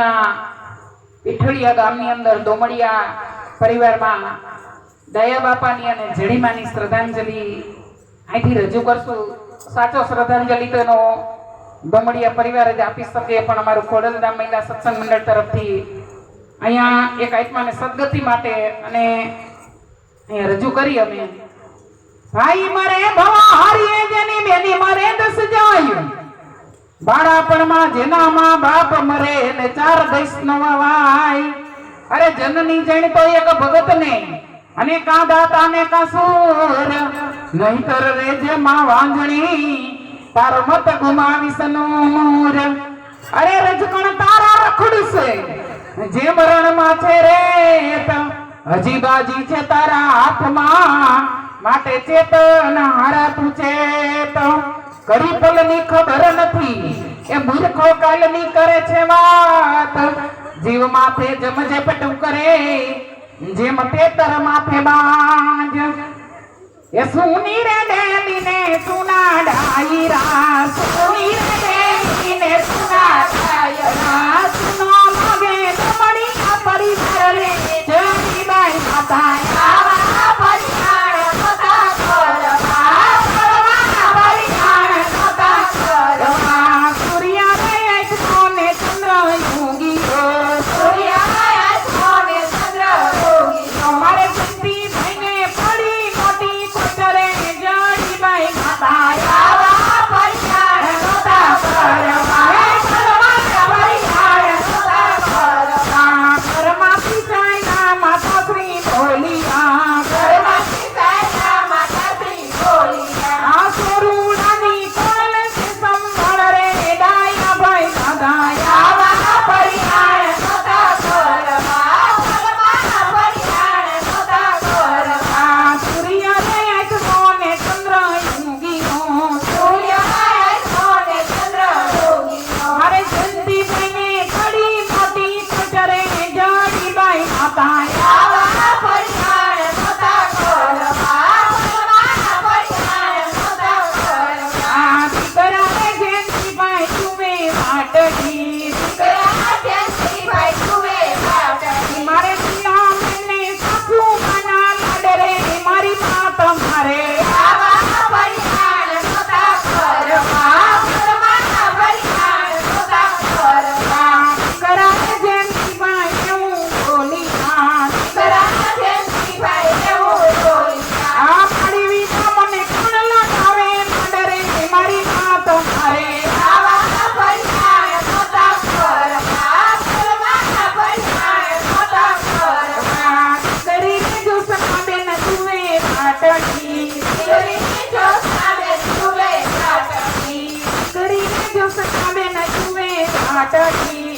અહીંયા પીઠળિયા ગામની અંદર દોમડિયા પરિવારમાં દયા બાપાની અને જડીમાની શ્રદ્ધાંજલિ અહીંથી રજૂ કરશું. સાચો શ્રદ્ધાંજલિ તો એનો દોમડિયા પરિવાર જ આપી શકે, પણ અમારું ખોડલધામ મહિલા સત્સંગ મંડળ તરફથી અહીંયા એક આત્માને સદગતિ માટે અને અહીંયા રજૂ કરી અમે. ભાઈ મરે ભવા, હારીએ જેની બેની મરે દસ જાયું. બાળાપણમાં જેના માં બાપ મરે ને ચાર વૈષ્ણવ વાય. અરે જનની જણ તો એક ભગત ને અને કા દાતા ને કા સૂર નહીતર રે જે માં વાંજણી, તારો મત ગુમાવીશ નૂર. અરે રજકણ તારા રખડશે, જે મરણમાં છે રે હજી બાજી છે તારા હાથમાં, માટે ચેતન હારા તું ચેત. ઘડી પલની ખબર નથી એ મૂર્ખો કાલની કરે છે વાત. જીવ માથે જમજે પટું કરે, જેમ તેતર માથે બાજ એ સુની રે ડેલી ને સુના ડાયરા, સુની રે ડેલી ને સુના ડાયરા. Mata aqui.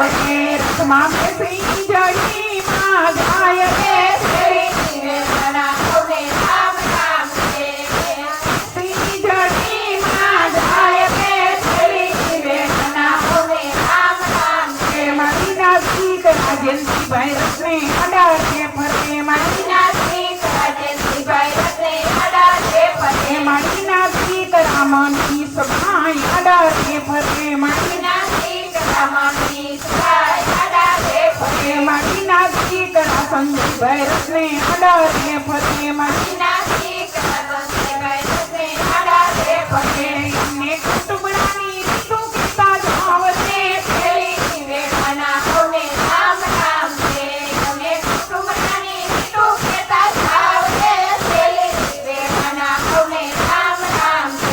રથમાં બેસી જડીમાં જાય રે બેસી જડીમાં જાય રે છેલ્લી વેદના કે મારીના દીકરા જયંતિભાઈ રત્ને અડાડે ફરે મારીના એ મારીના દીકરા રત્ને અડાડે ફરે મારીના ફરે એમને કુટુંબડાની રીતું કહેતા જાવ રે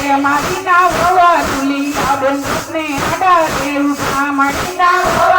એ મારીના વવા તુલી આબન રત્ને અડાડે ઉઠા મારીના વવા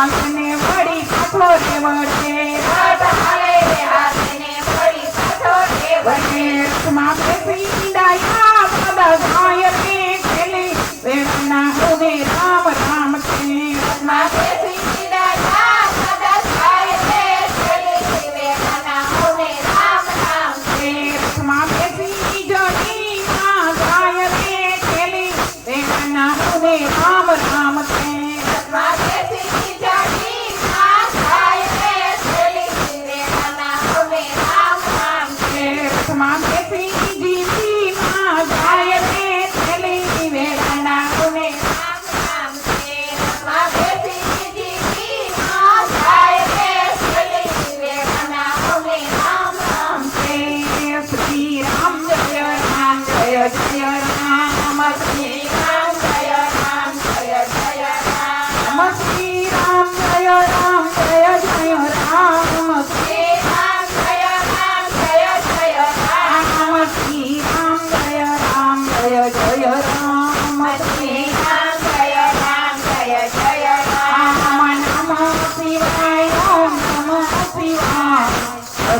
હાથને વળી પાછો રે વળે